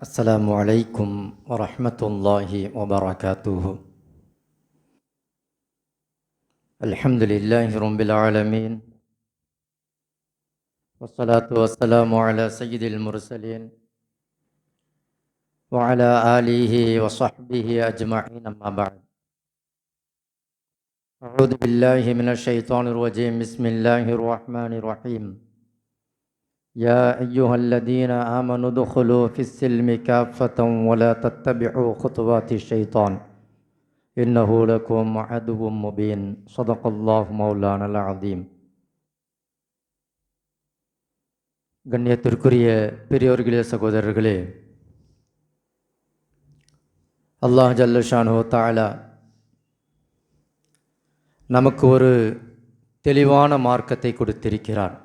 Assalamualaikum warahmatullahi wabarakatuh Alhamdulillahi rabbil alamin Wassalatu wassalamu ala sayyidil mursalin Wa ala alihi wa sahbihi ajma'in amma ba'd أعوذ بالله من الشيطان الرجيم بسم الله الرحمن الرحيم يا أيها الذين آمنوا ادخلوا في السلم كافة ولا تتبعوا خطوات الشيطان إنه لكم عدو مبين صدق الله مولانا العظيم கண்ணியத்திற்குரிய பெரியோர்களே சகோதரர்களே அல்லாஹ் ஜல்லஷானு தாலா நமக்கு ஒரு தெளிவான மார்க்கத்தை கொடுத்திருக்கிறான்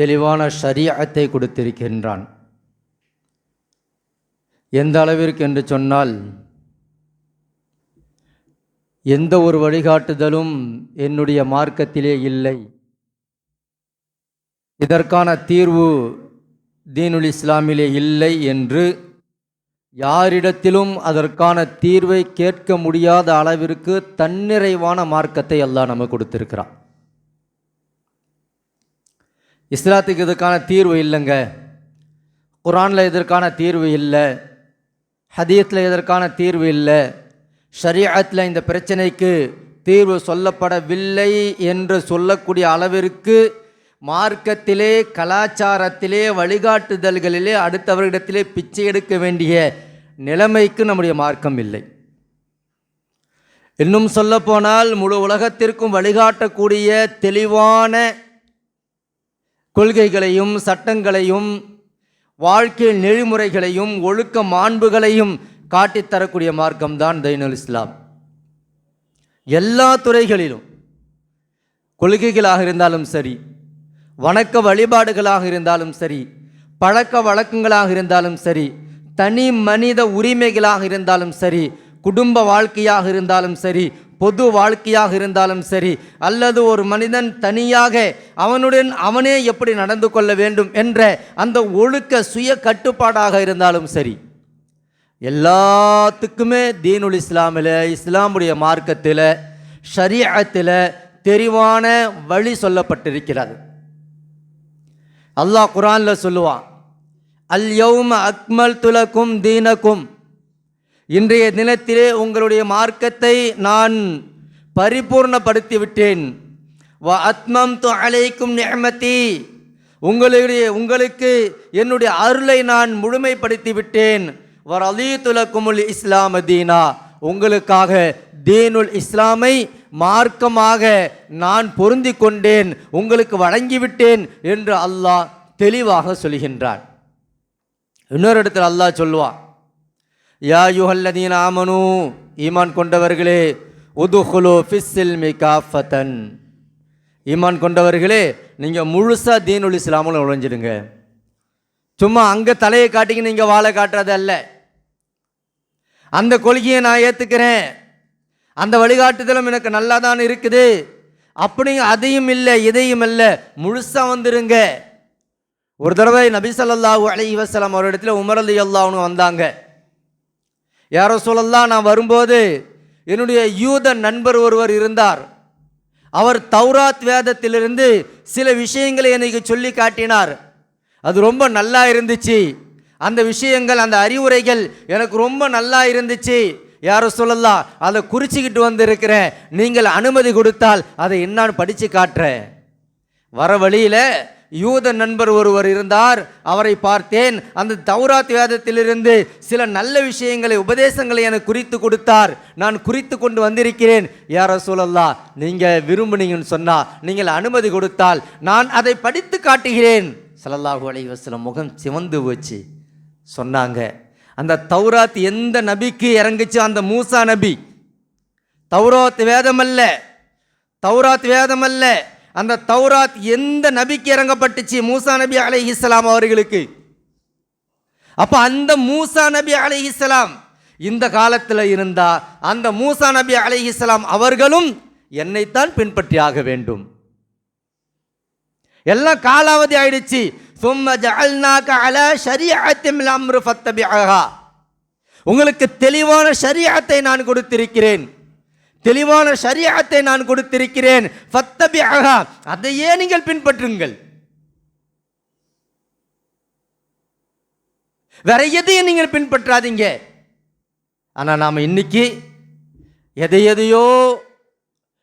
தெளிவான ஷரியத்தை கொடுத்திருக்கின்றான். எந்த அளவிற்கு என்று சொன்னால் எந்த ஒரு வழிகாட்டுதலும் என்னுடைய மார்க்கத்திலே இல்லை. இதற்கான தீர்வு தீனுல் இஸ்லாமிலே இல்லை என்று யாரிடத்திலும் அதற்கான தீர்வை கேட்க முடியாத அளவிற்கு தன்னிறைவான மார்க்கத்தை எல்லாம் நமக்கு கொடுத்திருக்கிறான். இஸ்லாத்துக்கு இதுக்கான தீர்வு இல்லைங்க. குரானில் இதற்கான தீர்வு இல்லை. ஹதீத்தில் இதற்கான தீர்வு இல்லை. ஷரியாத்தில் இந்த பிரச்சனைக்கு தீர்வு சொல்லப்படவில்லை என்று சொல்லக்கூடிய அளவிற்கு மார்க்கத்திலே கலாச்சாரத்திலே வழிகாட்டுதல்களிலே அடுத்தவர்களிடத்திலே பிச்சை எடுக்க வேண்டிய நிலைமைக்கு நம்முடைய மார்க்கம் இல்லை. இன்னும் சொல்லப்போனால் முழு உலகத்திற்கும் வழிகாட்டக்கூடிய தெளிவான கொள்கைகளையும் சட்டங்களையும் வாழ்க்கை நெறிமுறைகளையும் ஒழுக்க மாண்புகளையும் காட்டித்தரக்கூடிய மார்க்கம்தான் தைனுல் இஸ்லாம். எல்லா துறைகளிலும் கொள்கைகளாக இருந்தாலும் சரி வணக்க வழிபாடுகளாக இருந்தாலும் சரி பழக்க வழக்கங்களாக இருந்தாலும் சரி தனி மனித உரிமைகளாக இருந்தாலும் சரி குடும்ப வாழ்க்கையாக இருந்தாலும் சரி பொது வாழ்க்கையாக இருந்தாலும் சரி அல்லது ஒரு மனிதன் தனியாக அவனுடன் அவனே எப்படி நடந்து கொள்ள வேண்டும் என்ற அந்த ஒழுக்க சுய கட்டுப்பாடாக இருந்தாலும் சரி எல்லாத்துக்குமே தீனுல் இஸ்லாமில் இஸ்லாமுடைய மார்க்கத்தில் ஷரியத்தில் தெரிவான வழி சொல்லப்பட்டிருக்கிறது. அல்லாஹ் குரானில் சொல்லுவான் அல் யௌம அக்மல் துலக்கும் தீனக்கும் இன்றைய தினத்திலே உங்களுடைய மார்க்கத்தை நான் பரிபூர்ணப்படுத்தி விட்டேன் வ அத்மம் து அலைக்கும் நேமதி உங்களுடைய உங்களுக்கு என்னுடைய அருளை நான் முழுமைப்படுத்தி விட்டேன் வர் அலி துலக்குமுல் இஸ்லாம தீனா. உங்களுக்காக தீனுல் இஸ்லாமை மார்க்கமாக நான் பொருந்தி கொண்டேன். உங்களுக்கு வழங்கிவிட்டேன் என்று அல்லாஹ் தெளிவாக சொல்கின்றான். இன்னொரு இடத்துல அல்லாஹ் சொல்லுவான். யா யுஹல்லதீன் ஆமனு ஈமான் கொண்டவர்களே உதுஹுலு ஃபிஸ்ஸில் மிகாஃபத்தன் ஈமான் கொண்டவர்களே நீங்கள் முழுசாக தீனுல் இஸ்லாமில் நுழைஞ்சிடுங்க. சும்மா அங்கே தலையை காட்டிங்க நீங்கள் வாழை காட்டுறது அல்ல. அந்த கொள்கையை நான் ஏற்றுக்கிறேன் அந்த வழிகாட்டுதலும் எனக்கு நல்லா தான் இருக்குது. அப்படி அதையும் இல்லை இதையும் இல்லை முழுசாக வந்துருங்க. ஒரு தடவை நபி ஸல்லல்லாஹு அலைஹி வஸல்லம் அவரிடத்துல இடத்துல அலி அல்லாவுன்னு வந்தாங்க. யாரோ சொல்லலாம் நான் வரும்போது என்னுடைய யூத நண்பர் ஒருவர் இருந்தார். அவர் தௌராத் வேதத்திலிருந்து சில விஷயங்களை எனக்கு சொல்லி காட்டினார். அது ரொம்ப நல்லா இருந்துச்சு. அந்த விஷயங்கள் அந்த அறிவுரைகள் எனக்கு ரொம்ப நல்லா இருந்துச்சு. யாரோ சொல்லலாம் அதை குறிச்சிக்கிட்டு வந்திருக்கிறேன். நீங்கள் அனுமதி கொடுத்தால் அதை என்னான்னு படித்து காட்டுறேன். வர வழியில் யூத நண்பர் ஒருவர் இருந்தார். அவரை பார்த்தேன். அந்த தௌராத் வேதத்திலிருந்து சில நல்ல விஷயங்களை உபதேசங்களை எனக்கு குறித்து கொடுத்தார். நான் குறித்து கொண்டு வந்திருக்கிறேன். யார சொல்லல்லா நீங்கள் விரும்புனீங்கன்னு சொன்னால் நீங்கள் அனுமதி கொடுத்தால் நான் அதை படித்து காட்டுகிறேன். சலல்லாஹு அலைஹி முகம் சிவந்து போச்சு. சொன்னாங்க அந்த தௌராத் எந்த நபிக்கு இறங்குச்சு? அந்த மூசா நபி. தௌராத் வேதம் அல்ல தௌராத் வேதம் அல்ல அந்த தௌராத் எந்த நபிக்கு இறங்கப்பட்டுச்சு? மூசா நபி அலை இஸ்லாம் அவர்களுக்கு. அப்போ அந்த மூசா நபி அலை இஸ்லாம் இந்த காலத்தில் இருந்தால் அந்த மூசா நபி அலை இஸ்லாம் அவர்களும் என்னைத்தான் பின்பற்றி ஆக வேண்டும். எல்லாம் காலாவதி ஆயிடுச்சு. சும்ம ஜஅல்நாக அல ஷரீஅத்தின் அம்ரு ஃபத்தபிஹா உங்களுக்கு தெளிவான சரியாத்தை நான் கொடுத்திருக்கிறேன். தெளிவான ஷரியத்தை நான் கொடுத்திருக்கிறேன். ஃபத்தபிஅஹா. அதையே நீங்கள் பின்பற்றுங்கள். வேற எதையும் நீங்கள் பின்பற்றாதீங்க. ஆனால் நாம் இன்னைக்கு எதை எதையோ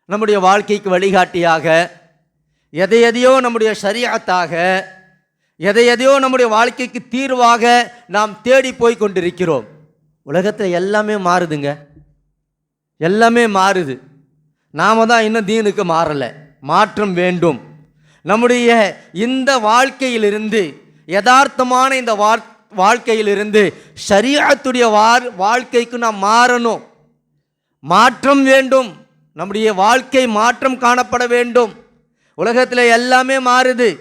நம்முடைய வாழ்க்கைக்கு வழிகாட்டியாக எதை எதையோ நம்முடைய சரியாத்தாக எதை எதையோ நம்முடைய வாழ்க்கைக்கு தீர்வாக நாம் தேடி போய் கொண்டிருக்கிறோம். உலகத்தில் எல்லாமே மாறுதுங்க. எல்லாமே மாறுது. நாம தான் இன்னும் தீனுக்கு மாறலை. மாற்றம் வேண்டும். நம்முடைய இந்த வாழ்க்கையிலிருந்து யதார்த்தமான இந்த வாழ் வாழ்க்கையிலிருந்து சரியாத்துடைய வார் வாழ்க்கைக்கு நாம் மாறணும். மாற்றம் வேண்டும். நம்முடைய வாழ்க்கை மாற்றம் காணப்பட வேண்டும். உலகத்தில் எல்லாமே மாறுது.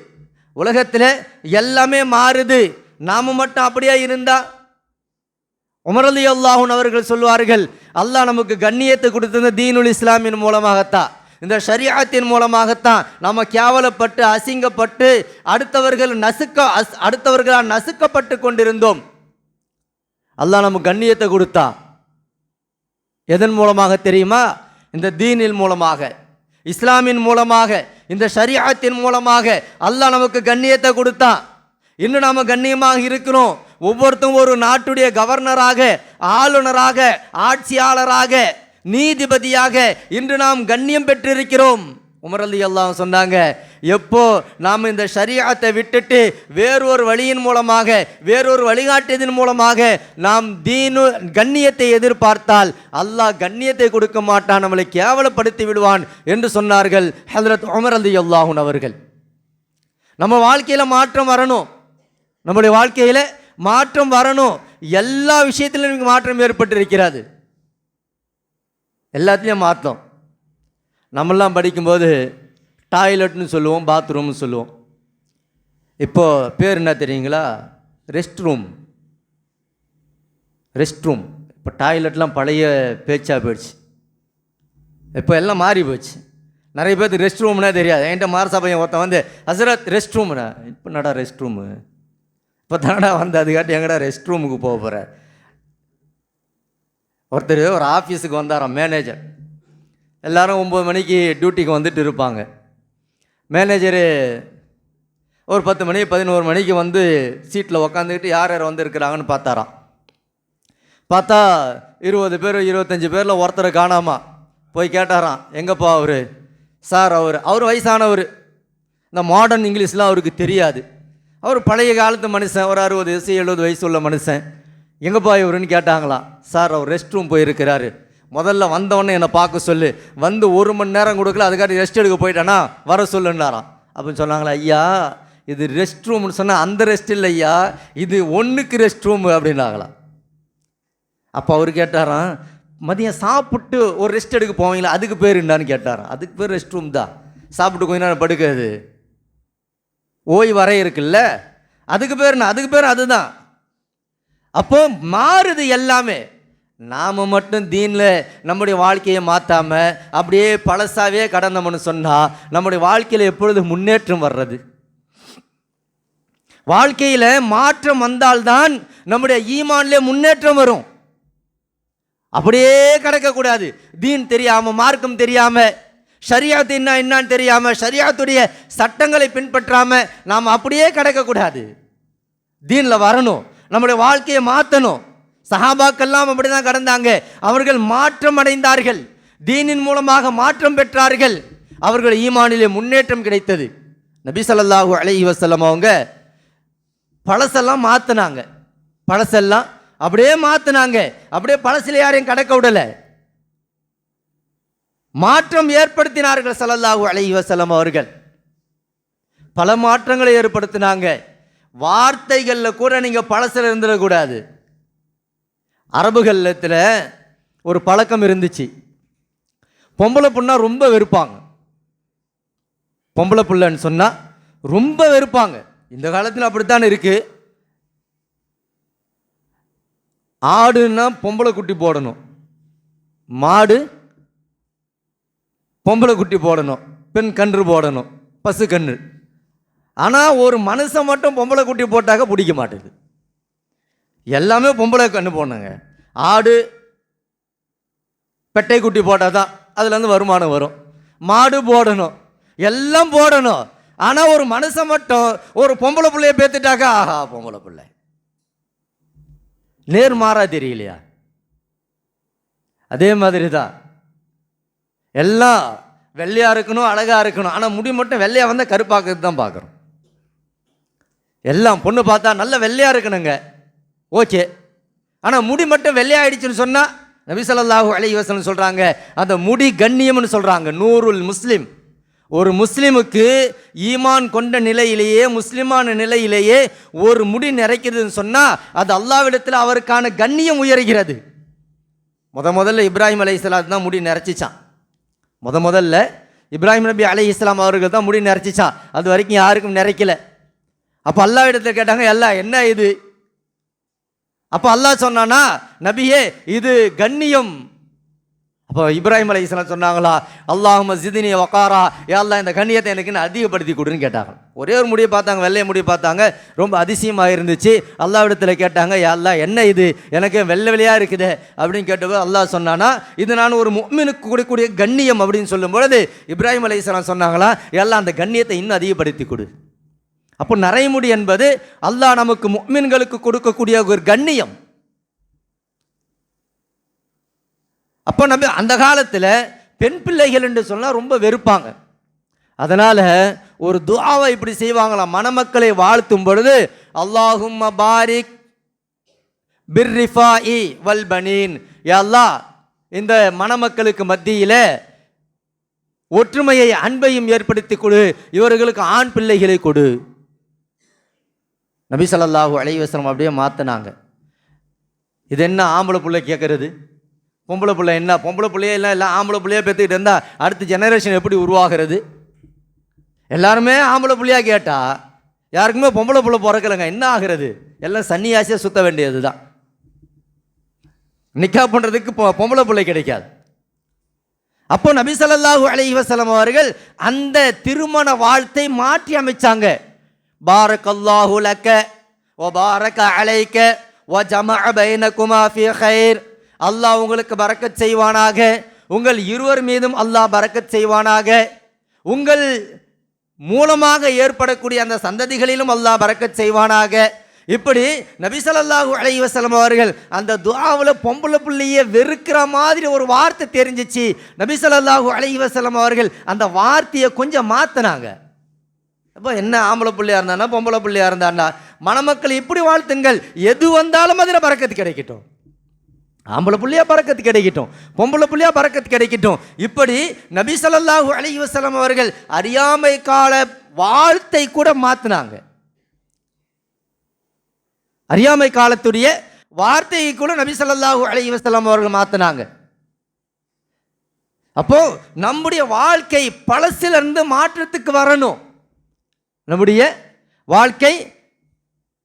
உலகத்தில் எல்லாமே மாறுது. நாம மட்டும் அப்படியே இருந்தால் உமரலி அல்லாஹூன் அவர்கள் சொல்வார்கள் அல்லாஹ் நமக்கு கண்ணியத்தை கொடுத்தது தீனுல் இஸ்லாமின் மூலமாகத்தான் இந்த ஷரியாத்தின் மூலமாகத்தான் நம்ம கேவலப்பட்டு அசிங்கப்பட்டு அடுத்தவர்கள் நசுக்க அஸ் அடுத்தவர்களால் நசுக்கப்பட்டு கொண்டிருந்தோம். அல்லாஹ் நமக்கு கண்ணியத்தை கொடுத்தா. எதன் மூலமாக தெரியுமா? இந்த தீனின் மூலமாக. இஸ்லாமின் மூலமாக. இந்த ஷரியாத்தின் மூலமாக. அல்லாஹ் நமக்கு கண்ணியத்தை கொடுத்தான் இன்னும் நாம் கண்ணியமாக இருக்கிறோம். ஒவ்வொருத்தரும் ஒரு நாட்டுடைய கவர்னராக ஆளுநராக ஆட்சியாளராக நீதிபதியாக இன்று நாம் கண்ணியம் பெற்றிருக்கிறோம். உமரலி எல்லாம் சொன்னாங்க எப்போ நாம் இந்த ஷரியாத்தை விட்டுட்டு வேறொரு வழியின் மூலமாக வேறொரு வழிகாட்டியதன் மூலமாக நாம் தீனு கண்ணியத்தை எதிர்பார்த்தால் அல்லாஹ் கண்ணியத்தை கொடுக்க மாட்டான் நம்மளை கேவலப்படுத்தி விடுவான் என்று சொன்னார்கள் ஹதரத் உமரலி அலி அல்லாஹூன் அவர்கள். நம்ம வாழ்க்கையில் மாற்றம் வரணும். நம்முடைய வாழ்க்கையில் மாற்றம் வரணும். எல்லா விஷயத்திலும் எனக்கு மாற்றம் ஏற்பட்டிருக்கிறது. எல்லாத்தையும் மாற்றம். நம்மெல்லாம் படிக்கும்போது டாய்லெட்னு சொல்லுவோம் பாத்ரூம்னு சொல்லுவோம். இப்போது பேர் என்ன தெரியுங்களா? Rest room. Rest room. இப்போ டாய்லெட்லாம் பழைய பேச்சாக போயிடுச்சு. இப்போ எல்லாம் மாறி போச்சு. நிறைய பேருக்கு ரெஸ்ட் ரூம்னா தெரியாது. என்கிட்ட மாரசா பையன் ஒருத்தன் வந்து ஹசரத் ரெஸ்ட் ரூம்னா இப்போ நடா ரெஸ்ட் ரூமு? இப்போ தானடா வந்து அதுக்காட்டி எங்கடா ரெஸ்ட் ரூமுக்கு போக போகிற ஒருத்தர் ஒரு ஆஃபீஸுக்கு வந்தாராம் மேனேஜர் எல்லோரும் ஒம்பது மணிக்கு டியூட்டிக்கு வந்துட்டு இருப்பாங்க. மேனேஜரு ஒரு பத்து மணி பதினோரு மணிக்கு வந்து சீட்டில் உக்காந்துக்கிட்டு யார் யார் வந்து இருக்கிறாங்கன்னு பார்த்தாராம். பார்த்தா இருபது பேர் இருபத்தஞ்சி பேரில் ஒருத்தரை காணாமா? போய் கேட்டாராம் எங்கப்பா அவர்? சார் அவர் அவர் வயசானவர். இந்த மாடர்ன் இங்கிலீஷ்லாம் அவருக்கு தெரியாது. அவர் பழைய காலத்து மனுஷன் ஒரு அறுபது வயசு எழுபது வயசு உள்ள மனுஷன் எங்கேப்பா இவருன்னு கேட்டாங்களாம் சார் அவர் ரெஸ்ட் ரூம் போயிருக்கிறாரு. முதல்ல வந்தவொடனே என்னை பார்க்க சொல்லு. வந்து ஒரு மணி நேரம் கொடுக்கல அதுக்காட்டி ரெஸ்ட் எடுக்க போயிட்டானா வர சொல்லுன்னாராம். அப்படின்னு சொன்னாங்களா ஐயா இது ரெஸ்ட் ரூம்னு சொன்னால் அந்த ரெஸ்ட் இல்லை ஐயா. இது ஒன்றுக்கு ரெஸ்ட் ரூம் அப்படின்னாங்களாம் அப்போ அவர் கேட்டாராம் மதியம் சாப்பிட்டு ஒரு ரெஸ்ட் எடுக்க போவீங்களா? அதுக்கு பேர் என்னான்னு கேட்டாராம். அதுக்கு பேர் ரெஸ்ட் ரூம் தான். சாப்பிட்டு கொஞ்ச நேரம் படுக்காது ஓய்வு வரை இருக்குல்ல? அதுக்கு பேர் அதுக்கு பேர் அதுதான். அப்போ மாறுது எல்லாமே. நாம் மட்டும் தீனில் நம்முடைய வாழ்க்கையை மாற்றாமல் அப்படியே பழசாவே கடந்தோம்னு சொன்னால் நம்முடைய வாழ்க்கையில் எப்பொழுது முன்னேற்றம் வர்றது? வாழ்க்கையில் மாற்றம் வந்தால்தான் நம்முடைய ஈமான்லே முன்னேற்றம் வரும். அப்படியே கிடக்கக்கூடாது. தீன் தெரியாமல் மார்க்கம் தெரியாமல் ஷரியாத்து என்ன என்னன்னு தெரியாமல் ஷரியாத்துடைய சட்டங்களை பின்பற்றாமல் நாம் அப்படியே கிடக்கக்கூடாது. தீனில் வரணும் நம்முடைய வாழ்க்கையை மாற்றணும் சஹாபாக்கெல்லாம் அப்படி தான் கடந்தாங்க. அவர்கள் மாற்றம் அடைந்தார்கள். தீனின் மூலமாக மாற்றம் பெற்றார்கள். அவர்கள் ஈமானிலே முன்னேற்றம் கிடைத்தது. நபி சொல்லாஹு அலைஹி வஸல்லம் அவங்க பழசெல்லாம் மாற்றினாங்க பழசெல்லாம் அப்படியே மாற்றினாங்க அப்படியே பழசில் யாரையும் கடக்க விடலை. மாற்றம் ஏற்படுத்தினார்கள் ஸல்லல்லாஹு அலைஹி வசலம் அவர்கள். பல மாற்றங்களை ஏற்படுத்தினாங்க. வார்த்தைகளில் கூட நீங்கள் பழசில் இருந்துடக்கூடாது. அரபுகளத்தில் ஒரு பழக்கம் இருந்துச்சு. பொம்பளை புண்ணா ரொம்ப வெறுப்பாங்க. பொம்பளை பிள்ளைன்னு சொன்னால் ரொம்ப வெறுப்பாங்க. இந்த காலத்தில் அப்படித்தான் இருக்குது ஆடுன்னா பொம்பளை குட்டி போடணும். மாடு பொம்பளை குட்டி போடணும் பெண் கன்று போடணும் பசு கன்று. ஆனால் ஒரு மனுஷன் மட்டும் பொம்பளை குட்டி போட்டாக்க பிடிக்க மாட்டேது எல்லாமே பொம்பளை கன்று போடணுங்க ஆடு பெட்டை குட்டி போட்டால் தான் அதுலேருந்து வருமானம் வரும். மாடு போடணும் எல்லாம் போடணும். ஆனால் ஒரு மனுஷன் மட்டும் ஒரு பொம்பளை பிள்ளைய பேத்துட்டாக்கா ஆஹா பொம்பளை பிள்ளை. நேர்மாறா தெரியலையா? அதே மாதிரி தான் எல்லாம் வெள்ளையாக இருக்கணும் அழகாக இருக்கணும். ஆனால் முடி மட்டும் வெள்ளையாக வந்தால் கருப்பாக்குறது தான் பார்க்குறோம். எல்லாம் பொண்ணு பார்த்தா நல்ல வெள்ளையாக இருக்கணுங்க. ஓகே. ஆனால் முடி மட்டும் வெள்ளையாயிடுச்சுன்னு சொன்னால் நபிசல்லாஹூ ஸல்லல்லாஹு சொல்கிறாங்க அந்த முடி கண்ணியம்னு சொல்கிறாங்க நூறுல் முஸ்லீம். ஒரு முஸ்லீமுக்கு ஈமான் கொண்ட நிலையிலேயே முஸ்லிமான நிலையிலேயே ஒரு முடி நிறைக்கிறதுன்னு சொன்னால் அது அல்லாவிடத்தில் அவருக்கான கண்ணியம் உயர்கிறது. முத முதல்ல இப்ராஹிம் அலை தான் முடி நிறைச்சிச்சான். முத முதல்ல இப்ராஹிம் நபி அலி இஸ்லாம் அவர்கள் தான் முடி நிறைச்சிச்சான் அது வரைக்கும் யாருக்கும் நிறைக்கல அப்போ அல்லாஹ் இடத்துல கேட்டாங்க எல்லாம் என்ன இது? அப்போ அல்லாஹ் சொன்னானா நபியே இது கண்ணியம். அப்போ இப்ராஹிம் அலை இஸ்லாம் சொன்னாங்களா அல்லாஹும் ஜிதினி ஒக்காரா ஏல்லாம் இந்த கண்ணியத்தை எனக்கு இன்னும் அதிகப்படுத்தி கொடுன்னு கேட்டாங்க. ஒரே ஒரு முடியை பார்த்தாங்க வெள்ளை முடியை பார்த்தாங்க ரொம்ப அதிசயமாக இருந்துச்சு. அல்லாவிடத்தில் கேட்டாங்க ஏல்லாம் என்ன இது? எனக்கு வெள்ளை வெள்ளையாக இருக்குது. அப்படின்னு கேட்டபோது அல்லாஹ் சொன்னானா இது நான் ஒரு முக்மினுக்கு கொடுக்கக்கூடிய கண்ணியம். அப்படின்னு சொல்லும் பொழுது இப்ராஹிம் அலை இஸ்லாம் சொன்னாங்களா எல்லாம் அந்த கண்ணியத்தை இன்னும் அதிகப்படுத்தி கொடு. அப்போ நரைமுடி என்பது அல்லாஹ் நமக்கு முக்மின்களுக்கு கொடுக்கக்கூடிய ஒரு கண்ணியம். அப்போ நம்ம அந்த காலத்தில் பெண் பிள்ளைகள் என்று சொன்னால் ரொம்ப வெறுப்பாங்க. அதனால் ஒரு துவாவை இப்படி செய்வாங்களாம் மணமக்களை வாழ்த்தும் பொழுது அல்லாஹும் பாரிக் பிர்ரிஃபாஇ வல் பனீன். எல்லா இந்த மணமக்களுக்கு மத்தியில் ஒற்றுமையை அன்பையும் ஏற்படுத்தி கொடு. இவர்களுக்கு ஆண் பிள்ளைகளை கொடு. நபி ஸல்லல்லாஹு அலைவசனம் அப்படியே மாற்றினாங்க இது என்ன ஆம்பளை பிள்ளை கேட்குறது பொம்பளை பிள்ளை என்ன? பொம்பளை பிள்ளையே இல்லை எல்லாம் ஆம்பளை பிள்ளையே பெற்றுக்கிட்டு இருந்தால் அடுத்த ஜெனரேஷன் எப்படி உருவாகிறது? எல்லாருமே ஆம்பளை பிள்ளையாக கேட்டால் யாருக்குமே பொம்பளை பிள்ளை பிறக்கலைங்க. என்ன ஆகிறது? எல்லாம் சன்னியாசியாக சுத்த வேண்டியது தான் நிக்கா பண்ணுறதுக்கு பொ பொம்பளை பிள்ளை கிடைக்காது. அப்போ நபி அலி வசலம் அவர்கள் அந்த திருமண வாழ்த்தை மாற்றி அமைச்சாங்க. பாரக்கல்லாஹு லக்க வ பாரக அலைக்க வ பைன குமா ஃபி ஹைர் அல்லாஹ் உங்களுக்கு பறக்கச் செய்வானாக. உங்கள் இருவர் மீதும் அல்லாஹ் பறக்கச் செய்வானாக. உங்கள் மூலமாக ஏற்படக்கூடிய அந்த சந்ததிகளிலும் அல்லாஹ் பறக்கச் செய்வானாக. இப்படி நபிசல்லாஹு ஸல்லல்லாஹு அலைஹி அவர்கள் அந்த துவாவில் பொம்பளை புள்ளைய வெறுக்கிற மாதிரி ஒரு வார்த்தை தெரிஞ்சிச்சு. நபிசல்லாஹு ஸல்லல்லாஹு அலைஹி அவர்கள் அந்த வார்த்தையை கொஞ்சம் மாற்றினாங்க அப்போ என்ன ஆம்பளை பிள்ளையா இருந்தானா பொம்பளை பிள்ளையா இருந்தான்னா மணமக்கள் இப்படி வாழ்த்துங்கள். எது வந்தாலும் அதில் பறக்கத்து கிடைக்கட்டும். ஆம்பளை புள்ளையா பறக்கத்து கிடைக்கட்டும் பொம்பளை புள்ளையா பறக்கத்து கிடைக்கட்டும் இப்படி நபி ஸல்லல்லாஹு அலைஹி அவர்கள் அறியாமை கால வாழ்த்தை கூட மாற்றினாங்க அறியாமை காலத்துடைய வார்த்தையை கூட நபி ஸல்லல்லாஹு அலைஹி அவர்கள் மாற்றினாங்க அப்போ நம்முடைய வாழ்க்கை பழசிலிருந்து மாற்றத்துக்கு வரணும். நம்முடைய வாழ்க்கை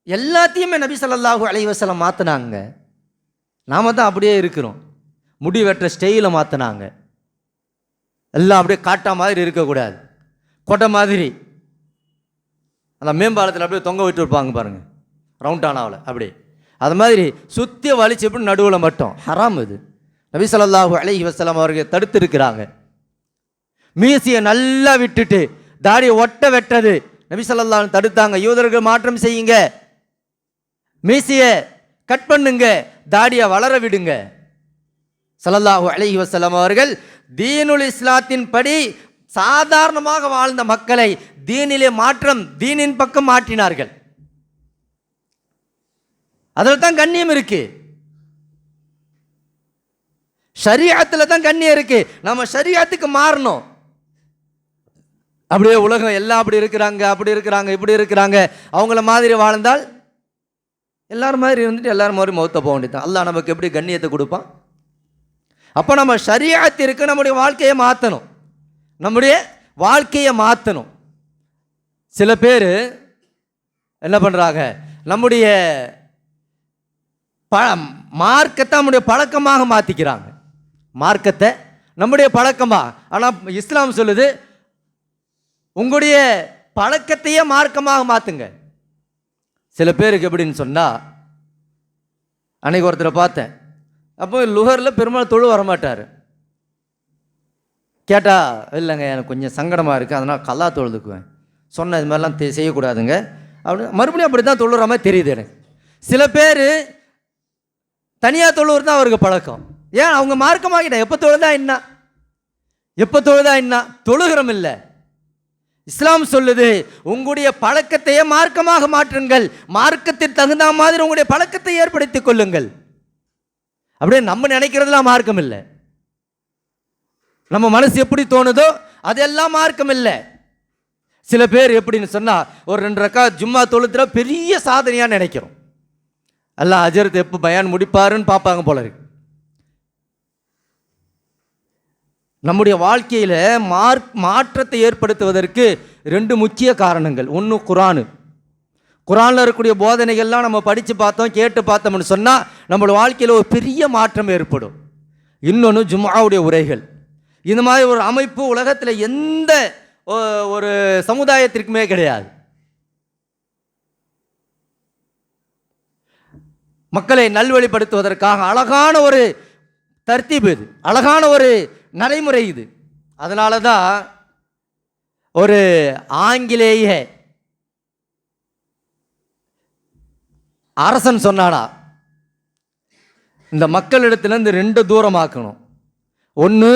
எல்லாத்தையுமே நபி சொல்லாஹூ அலைவசலம் மாற்றினாங்க நாம் தான் அப்படியே இருக்கிறோம். முடி வெட்டுற ஸ்டெயில மாற்றினாங்க எல்லாம் அப்படியே காட்டா மாதிரி இருக்கக்கூடாது. கொட்டை மாதிரி. அந்த மேம்பாலத்தில் அப்படியே தொங்க விட்டு இருப்பாங்க பாருங்கள் ரவுண்டானாவில் அப்படி அது மாதிரி சுற்றி வலிச்சு எப்படி நடுவில் மட்டும். ஹராம் இது நபி சொல்லாஹு அலஹி வஸல்லம் அவர்கள் தடுத்திருக்கிறாங்க மீசியை நல்லா விட்டுட்டு தாடியை ஒட்ட வெட்டது. நபி ஸல்லல்லாஹு தடுத்தாங்க. யூதர்கள் மாற்றம் செய்யுங்க. மீசியை கட் பண்ணுங்க. தாடியை வளர விடுங்க. சலல்லாஹு அலஹி வசலம் அவர்கள் தீனுல் இஸ்லாத்தின் படி சாதாரணமாக வாழ்ந்த மக்களை தீனிலே மாற்றம் தீனின் பக்கம் மாற்றினார்கள். அதில் தான் கண்ணியம் இருக்கு. ஷரியத்தில் தான் கண்ணியம் இருக்கு. நம்ம ஷரியத்துக்கு மாறணும். அப்படியே உலகம் எல்லாம் அப்படி இருக்கிறாங்க அப்படி இருக்கிறாங்க இப்படி இருக்கிறாங்க. அவங்கள மாதிரி வாழ்ந்தால் எல்லாரும் மாதிரி இருந்துட்டு எல்லாரும் மாதிரி மௌத்த போக வேண்டியது அல்லாஹ் நமக்கு எப்படி கண்ணியத்தை கொடுப்பான்? அப்போ நம்ம சரியாத்திற்கு நம்முடைய வாழ்க்கையை மாற்றணும் நம்முடைய வாழ்க்கையை மாற்றணும் சில பேர் என்ன பண்ணுறாங்க நம்முடைய ப மார்க்கத்தை நம்முடைய பழக்கமாக மாற்றிக்கிறாங்க மார்க்கத்தை நம்முடைய பழக்கமாக ஆனால் இஸ்லாம் சொல்லுது உங்களுடைய பழக்கத்தையே மார்க்கமாக மாற்றுங்க சில பேருக்கு எப்படின்னு சொன்னால் அன்னைக்கு ஒருத்தரை பார்த்தேன். அப்போ லுகரில் பெரும்பாலும் தொழு வரமாட்டார் கேட்டா இல்லைங்க எனக்கு கொஞ்சம் சங்கடமாக இருக்குது அதனால் கல்லா தொழுதுக்குவேன். சொன்ன இது மாதிரிலாம் செய்யக்கூடாதுங்க. அப்படி மறுபடியும் அப்படி தான் தொழுற மாதிரி தெரியுது எனக்கு. சில பேர் தனியாக தொழுவது தான் அவருக்கு பழக்கம். ஏன்? அவங்க மார்க்கமாகிட்டேன் எப்போ தொழுதா என்ன? எப்போ தொழுதா என்ன? தொழுகிறோம் இல்லை இஸ்லாம் சொல்லுது உங்களுடைய பழக்கத்தையே மார்க்கமாக மாற்றுங்கள். மார்க்கத்திற்கு தகுந்த மாதிரி உங்களுடைய பழக்கத்தை ஏற்படுத்திக் கொள்ளுங்கள். அப்படியே நம்ம நினைக்கிறதுலாம் மார்க்கம் இல்லை நம்ம மனசு எப்படி தோணுதோ அதெல்லாம் மார்க்கம் இல்லை சில பேர் எப்படின்னு சொன்னால் ஒரு ரெண்டு ரக்கா ஜும்மா தொழுத்துற பெரிய சாதனையாக நினைக்கிறோம். எல்லாம் அஜரத் எப்போ பயான் முடிப்பாருன்னு பார்ப்பாங்க போல இருக்கு. நம்முடைய வாழ்க்கையில் மார்க் மாற்றத்தை ஏற்படுத்துவதற்கு ரெண்டு முக்கிய காரணங்கள். ஒன்று குரானு. குரானில் இருக்கக்கூடிய போதனைகள்லாம் நம்ம படித்து பார்த்தோம் கேட்டு பார்த்தோம்னு சொன்னால் நம்மளோட வாழ்க்கையில் ஒரு பெரிய மாற்றம் ஏற்படும். இன்னொன்று ஜும்மாவுடைய உரைகள். இந்த மாதிரி ஒரு அமைப்பு உலகத்தில் எந்த ஒரு சமுதாயத்திற்குமே கிடையாது. மக்களை நல்வழிப்படுத்துவதற்காக அழகான ஒரு தர்த்தீப் இது. அழகான ஒரு நடைமுறை இது. அதனால தான் ஒரு ஆங்கிலேய அரசன் சொன்னானா இந்த மக்களிடத்துலேருந்து ரெண்டு தூரமாக்கணும். ஒன்று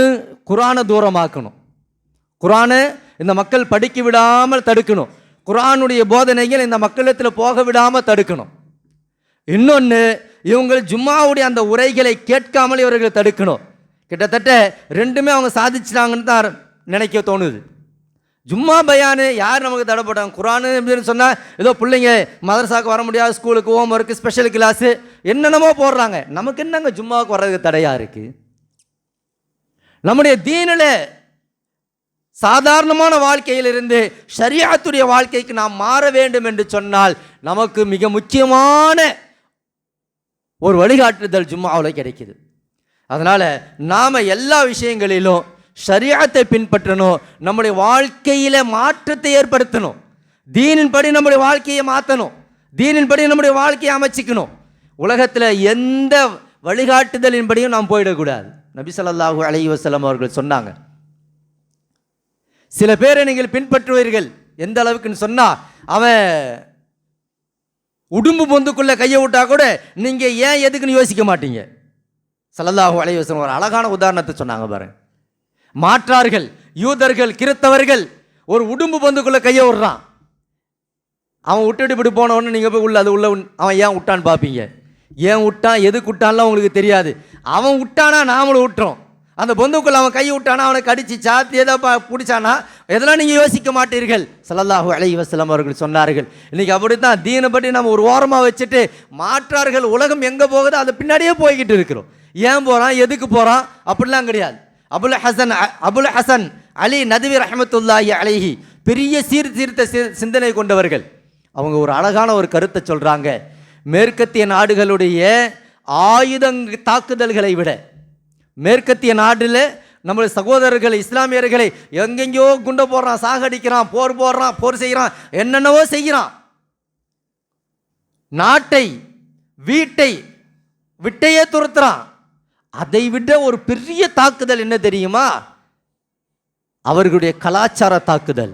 குரானை தூரமாக்கணும். குரானை இந்த மக்கள் படிக்க விடாமல் தடுக்கணும். குரானுடைய போதனைகள் இந்த மக்களிடத்தில் போக விடாமல் தடுக்கணும். இன்னொன்று இவங்க ஜும்மாவுடைய அந்த உரைகளை கேட்காமல் இவர்கள் தடுக்கணும். கிட்டத்தட்ட ரெண்டுமே அவங்க சாதிச்சிட்டாங்கன்னு தான் நினைக்க தோணுது. ஜும்மா பயானு யார் நமக்கு தடைப்பட்டாங்க குரானு அப்படின்னு சொன்னால் ஏதோ பிள்ளைங்க மதரசாவுக்கு வர முடியாது ஸ்கூலுக்கு ஹோம் ஒர்க்கு ஸ்பெஷல் கிளாஸு என்னென்னமோ போடுறாங்க. நமக்கு என்னங்க ஜும்மாவுக்கு வர்றதுக்கு தடையாக இருக்குது நம்முடைய தீனில் சாதாரணமான வாழ்க்கையிலிருந்து ஷரியாத்துடைய வாழ்க்கைக்கு நாம் மாற வேண்டும் என்று சொன்னால் நமக்கு மிக முக்கியமான ஒரு வழிகாட்டுதல் ஜும்மாவில் கிடைக்குது. அதனால் நாம் எல்லா விஷயங்களிலும் சரியாத்தை பின்பற்றணும் நம்முடைய வாழ்க்கையில் மாற்றத்தை ஏற்படுத்தணும். தீனின்படி நம்முடைய வாழ்க்கையை மாற்றணும் தீனின்படி நம்முடைய வாழ்க்கையை அமைச்சிக்கணும். உலகத்தில் எந்த வழிகாட்டுதலின்படியும் நாம் போயிடக்கூடாது. நபி ஸல்லல்லாஹு அலைஹி அவர்கள் சொன்னாங்க. சில பேரை நீங்கள் பின்பற்றுவீர்கள். எந்த அளவுக்குன்னு சொன்னால் அவன் உடும்பு பொந்துக்குள்ளே கையை விட்டா கூட நீங்கள் ஏன் எதுக்குன்னு யோசிக்க மாட்டீங்க? ஸல்லல்லாஹு அலைஹி ஒரு அழகான உதாரணத்தை சொன்னாங்க பாருங்க. மாற்றார்கள் யூதர்கள் கிறித்தவர்கள் ஒரு உடும்பு பொந்துக்குள்ளே கையை விடுறான். அவன் விட்டுட்டு இப்படி போன நீங்கள் போய் உள்ள அது உள்ள அவன் ஏன் விட்டான்னு பார்ப்பீங்க. ஏன் விட்டான் எதுக்கு விட்டான்லாம் உங்களுக்கு தெரியாது. அவன் விட்டானா நாமளும் விட்டுறோம். அந்த பொந்துக்குள்ள அவன் கை விட்டானா அவனை கடிச்சு சாத்தி ஏதோ பா பிடிச்சானா எதெல்லாம் நீங்கள் யோசிக்க மாட்டீர்கள். ஸல்லல்லாஹு அலை வசலம் அவர்கள் சொன்னார்கள். இன்னைக்கு அப்படித்தான் பற்றி நம்ம ஒரு ஓரமாக வச்சுட்டு மாற்றார்கள் உலகம் எங்கே போகுதோ அதை பின்னாடியே போய்கிட்டு இருக்கிறோம். ஏன் போகிறான் எதுக்கு போகிறான் அப்படிலாம் கிடையாது. அபுல் ஹசன் அ- அபுல் ஹசன் அலி நதுவி ரஹமத்துல்லாஹி அலிஹி பெரிய சீர்திருத்த சி- சிந்தனை கொண்டவர்கள். அவங்க ஒரு அழகான ஒரு கருத்தை சொல்கிறாங்க மேற்கத்திய நாடுகளுடைய ஆயுதங் தாக்குதல்களை விட மேற்கத்திய நாட்டில் நம்ம சகோதரர்கள் இஸ்லாமியர்களை எங்கெங்கேயோ குண்டை போடுறான் சாகடிக்கிறான் போர் போடுறான் போர் செய்கிறான் என்னென்னவோ செய்கிறான். நாட்டை வீட்டை விட்டையே துரத்துறான். அதை விட ஒரு பெரிய தாக்குதல் என்ன தெரியுமா? அவர்களுடைய கலாச்சார தாக்குதல்.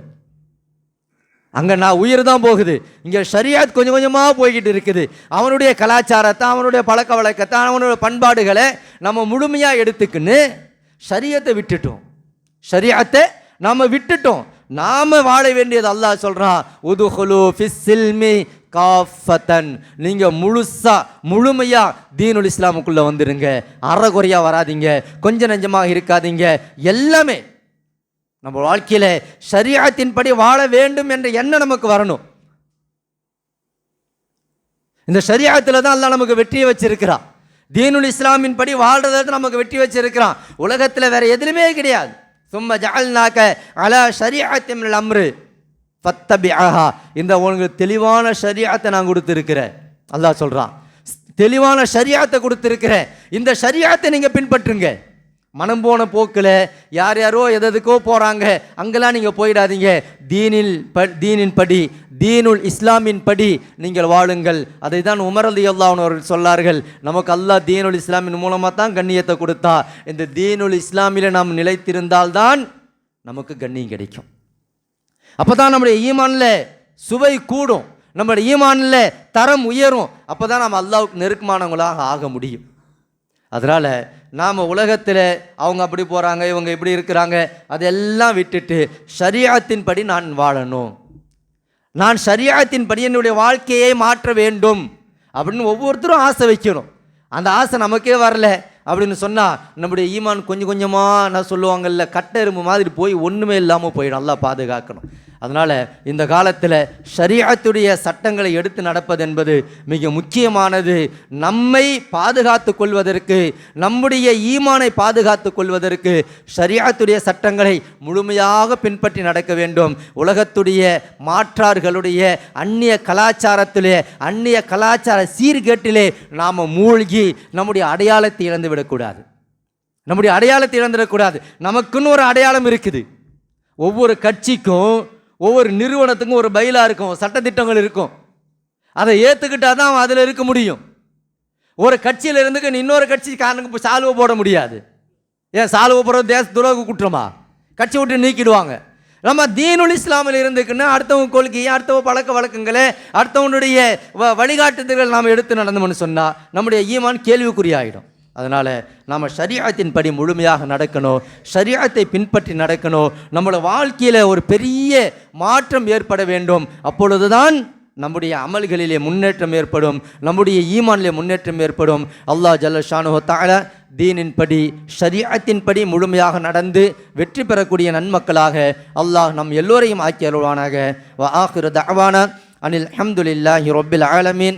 அங்கே நான் உயிர் தான் போகுது. இங்கே சரியாத் கொஞ்சம் கொஞ்சமாக போய்கிட்டு இருக்குது. அவனுடைய கலாச்சாரத்தை அவனுடைய பழக்க வழக்கத்தை அவனுடைய பண்பாடுகளை நம்ம முழுமையாக எடுத்துக்கின்னு சரியத்தை விட்டுட்டோம். சரியாத்தை நம்ம விட்டுட்டோம். நாம் வாழ வேண்டியது அல்லாஹ் சொல்கிறான் உதுஹுலு ஃபிஸ்ஸில்மி காஃபத்தன். நீங்கள் முழுசா முழுமையாக தீனுல் இஸ்லாமுக்குள்ளே வந்துடுங்க அறகுறையாக வராதீங்க. கொஞ்சம் நெஞ்சமாக இருக்காதீங்க. எல்லாமே நம்ம வாழ்க்கையில் ஷரியாத்தின்படி வாழ வேண்டும் என்ற எண்ணம் நமக்கு வரணும். இந்த ஷரியாத்தில் தான் எல்லாம் நமக்கு வெற்றியை வச்சிருக்கிறான். தீனுல் இஸ்லாமின் படி வாழ்றதை நமக்கு வெற்றி வச்சிருக்கிறான். உலகத்தில் வேறு எதுலையுமே கிடையாது. சும்மா ஜஅல்நாக அலா ஷரியத்தின் அம்ரு ஆஹா இந்த உங்களுக்கு தெளிவான சரியாத்தை நான் கொடுத்துருக்கிறேன். அல்லாஹ் சொல்கிறான் தெளிவான சரியாத்தை கொடுத்துருக்கிறேன். இந்த சரியாத்தை நீங்கள் பின்பற்றுங்க. மனம் போன போக்கில் யார் யாரோ எதுக்கோ போகிறாங்க அங்கெல்லாம் நீங்கள் போயிடாதீங்க. தீனில் ப தீனின் படி தீனுல் இஸ்லாமின் படி நீங்கள் வாழுங்கள். அதை தான் உமர் அலி அவர்கள் சொன்னார்கள் நமக்கு அல்லாஹ் தீனுல் இஸ்லாமின் மூலமாக தான் கண்ணியத்தை கொடுத்தா. இந்த தீனுல் இஸ்லாமில் நாம் நிலைத்திருந்தால்தான் நமக்கு கண்ணியம் கிடைக்கும். அப்போ தான் நம்முடைய ஈமானில் சுவை கூடும். நம்முடைய ஈமானில் தரம் உயரும். அப்போ தான் நம்ம அல்லாவுக்கு நெருக்கமானவங்களாக ஆக முடியும். அதனால் நாம் உலகத்தில் அவங்க அப்படி போகிறாங்க இவங்க இப்படி இருக்கிறாங்க அதெல்லாம் விட்டுட்டு சரியாத்தின்படி நான் வாழணும். நான் சரியாத்தின் படி என்னுடைய வாழ்க்கையை மாற்ற வேண்டும் அப்படின்னு ஒவ்வொருத்தரும் ஆசை வைக்கணும். அந்த ஆசை நமக்கே வரல அப்படின்னு சொன்னால் நம்முடைய ஈமான் கொஞ்சம் கொஞ்சமாக நான் சொல்லுவாங்கல்ல கட்ட எறும்பு மாதிரி போய் ஒன்றுமே இல்லாமல் போயிடும். நல்லா பாதுகாக்கணும். அதனால் இந்த காலத்தில் ஷரீஅத்துடைய சட்டங்களை எடுத்து நடப்பது என்பது மிக முக்கியமானது. நம்மை பாதுகாத்து கொள்வதற்கு நம்முடைய ஈமானை பாதுகாத்து கொள்வதற்கு ஷரீஅத்துடைய சட்டங்களை முழுமையாக பின்பற்றி நடக்க வேண்டும். உலகத்துடைய மாற்றார்களுடைய அந்நிய கலாச்சாரத்திலே அந்நிய கலாச்சார சீர்கேட்டிலே நாம் மூழ்கி நம்முடைய அடையாளத்தை இழந்து விடக்கூடாது நம்முடைய அடையாளத்தை இழந்துடக்கூடாது. நமக்குன்னு ஒரு அடையாளம் இருக்குது. ஒவ்வொரு கட்சிக்கும் ஒவ்வொரு நிறுவனத்துக்கும் ஒரு பயிலாக இருக்கும் சட்டத்திட்டங்கள் இருக்கும். அதை ஏற்றுக்கிட்டா தான் அவன் அதில் இருக்க முடியும். ஒரு கட்சியில் இருந்துக்கு இன்னொரு இன்னொரு கட்சிக்காரனுக்கு இப்போ சாலுவை போட முடியாது. ஏன் சாலுவை போடுறது தேச துரோக குற்றமா? கட்சி விட்டு நீக்கிடுவாங்க. நம்ம தீனுல் இஸ்லாமில் இருந்துக்குன்னா அடுத்தவங்க கொள்கையை அடுத்தவங்க பழக்க வழக்கங்களை அடுத்தவனுடைய வ வழிகாட்டுதல்கள் நாம் எடுத்து நடந்தோம்னு சொன்னால் நம்முடைய ஈமான் கேள்விக்குறியாயிடும். அதனால் நாம் ஷரீஅத்தின் படி முழுமையாக நடக்கணும். ஷரீஅத்தை பின்பற்றி நடக்கணும். நம்மளோட வாழ்க்கையில் ஒரு பெரிய மாற்றம் ஏற்பட வேண்டும். அப்பொழுதுதான் நம்முடைய அமல்களிலே முன்னேற்றம் ஏற்படும். நம்முடைய ஈமானிலே முன்னேற்றம் ஏற்படும். அல்லாஹ் ஜல்ல ஷானு தால தீனின் படி ஷரீஅத்தின் படி முழுமையாக நடந்து வெற்றி பெறக்கூடிய நன்மக்களாக அல்லாஹ் நம் எல்லோரையும் ஆக்கி அருள்வானாக. வ ஆஹிரு அனில் அஹமதுல்லாஹி ரொபில் ஆலமீன்.